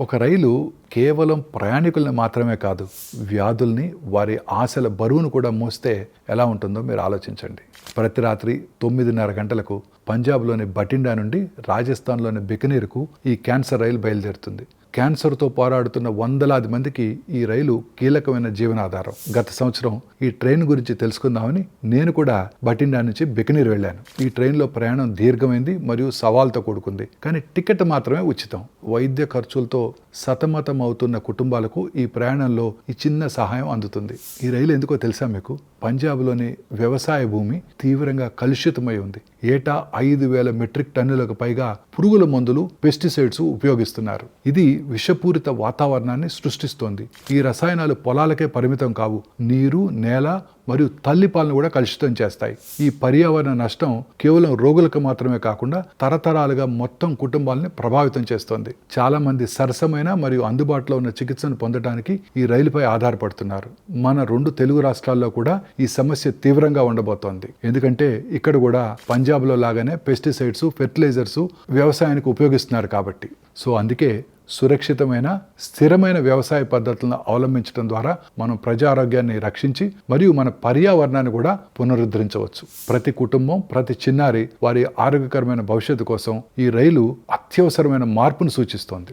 ఒక రైలు కేవలం ప్రయాణికుల్ని మాత్రమే కాదు వ్యాధుల్ని వారి ఆశల బరువును కూడా మోస్తే ఎలా ఉంటుందో మీరు ఆలోచించండి. ప్రతి రాత్రి తొమ్మిదిన్నర గంటలకు పంజాబ్లోని బటిండా నుండి రాజస్థాన్లోని బికనీర్కు ఈ క్యాన్సర్ రైలు బయలుదేరుతుంది. క్యాన్సర్తో పోరాడుతున్న వందలాది మందికి ఈ రైలు కీలకమైన జీవనాధారం. గత సంవత్సరం ఈ ట్రైన్ గురించి తెలుసుకుందామని నేను కూడా బటిండా నుంచి బికనీర్ వెళ్ళాను. ఈ ట్రైన్లో ప్రయాణం దీర్ఘమైంది మరియు సవాల్తో కూడుకుంది. కానీ టికెట్ మాత్రమే ఉచితం. వైద్య ఖర్చులతో సతమతం అవుతున్న కుటుంబాలకు ఈ ప్రయాణంలో ఈ చిన్న సహాయం అందుతుంది. ఈ రైలు ఎందుకో తెలుసా మీకు? పంజాబ్లోని వ్యవసాయ భూమి తీవ్రంగా కలుషితమై ఉంది. ఏటా ఐదు వేల మెట్రిక్ టన్నులకు పైగా పురుగుల మందులు పెస్టిసైడ్స్ ఉపయోగిస్తున్నారు. ఇది విషపూరిత వాతావరణాన్ని సృష్టిస్తోంది. ఈ రసాయనాలు పొలాలకే పరిమితం కావు. నీరు నేల మరియు తల్లి పాలను కూడా కలుషితం చేస్తాయి. ఈ పర్యావరణ నష్టం కేవలం రోగులకు మాత్రమే కాకుండా తరతరాలుగా మొత్తం కుటుంబాలని ప్రభావితం చేస్తోంది. చాలా మంది సరసమైన మరియు అందుబాటులో ఉన్న చికిత్సను పొందడానికి ఈ రైలుపై ఆధారపడుతున్నారు. మన రెండు తెలుగు రాష్ట్రాల్లో కూడా ఈ సమస్య తీవ్రంగా ఉండబోతోంది. ఎందుకంటే ఇక్కడ కూడా పంజాబ్లో లాగానే పెస్టిసైడ్స్ ఫెర్టిలైజర్స్ వ్యవసాయానికి ఉపయోగిస్తున్నారు కాబట్టి. సో అందుకే సురక్షితమైన స్థిరమైన వ్యవసాయ పద్ధతులను అవలంబించడం ద్వారా మనం ప్రజా ఆరోగ్యాన్ని రక్షించి మరియు మన పర్యావరణాన్ని కూడా పునరుద్ధరించవచ్చు. ప్రతి కుటుంబం ప్రతి చిన్నారి వారి ఆరోగ్యకరమైన భవిష్యత్తు కోసం ఈ రైలు అత్యవసరమైన మార్పును సూచిస్తోంది.